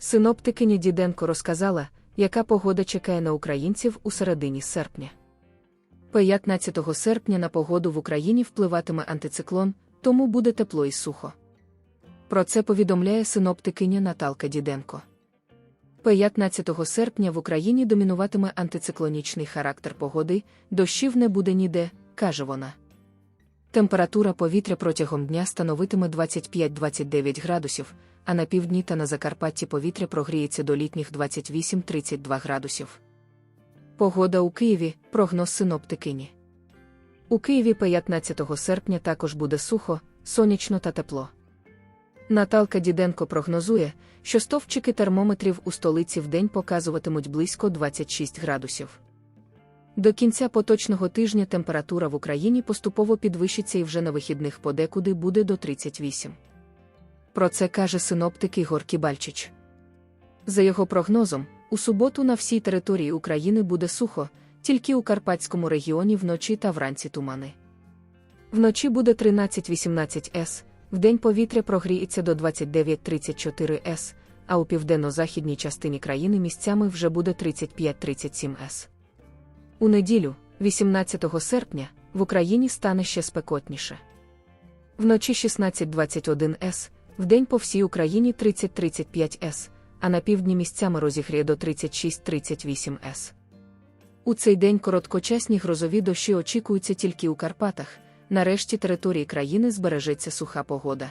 Синоптикиня Діденко розказала, яка погода чекає на українців у середині серпня. 15 серпня на погоду в Україні впливатиме антициклон, тому буде тепло і сухо. Про це повідомляє синоптикиня Наталка Діденко. 15 серпня в Україні домінуватиме антициклонічний характер погоди, дощів не буде ніде, каже вона. Температура повітря протягом дня становитиме 25-29 градусів, а на півдні та на Закарпатті повітря прогріється до літніх 28-32 градусів. Погода у Києві прогноз синоптикині. У Києві 15 серпня також буде сухо, сонячно та тепло. Наталка Діденко прогнозує, що стовпчики термометрів у столиці вдень показуватимуть близько 26 градусів. До кінця поточного тижня температура в Україні поступово підвищиться і вже на вихідних подекуди буде до 38. Про це каже синоптик Ігор Кібальчич. За його прогнозом, у суботу на всій території України буде сухо, тільки у Карпатському регіоні вночі та вранці тумани. Вночі буде 13-18 С, вдень повітря прогріється до 29-34 С, а у південно-західній частині країни місцями вже буде 35-37 С. У неділю, 18 серпня, в Україні стане ще спекотніше. Вночі 16-21 С, вдень по всій Україні 30-35 С, а на півдні місцями розігріє до 36-38 С. У цей день короткочасні грозові дощі очікуються тільки у Карпатах, нарешті території країни збережеться суха погода.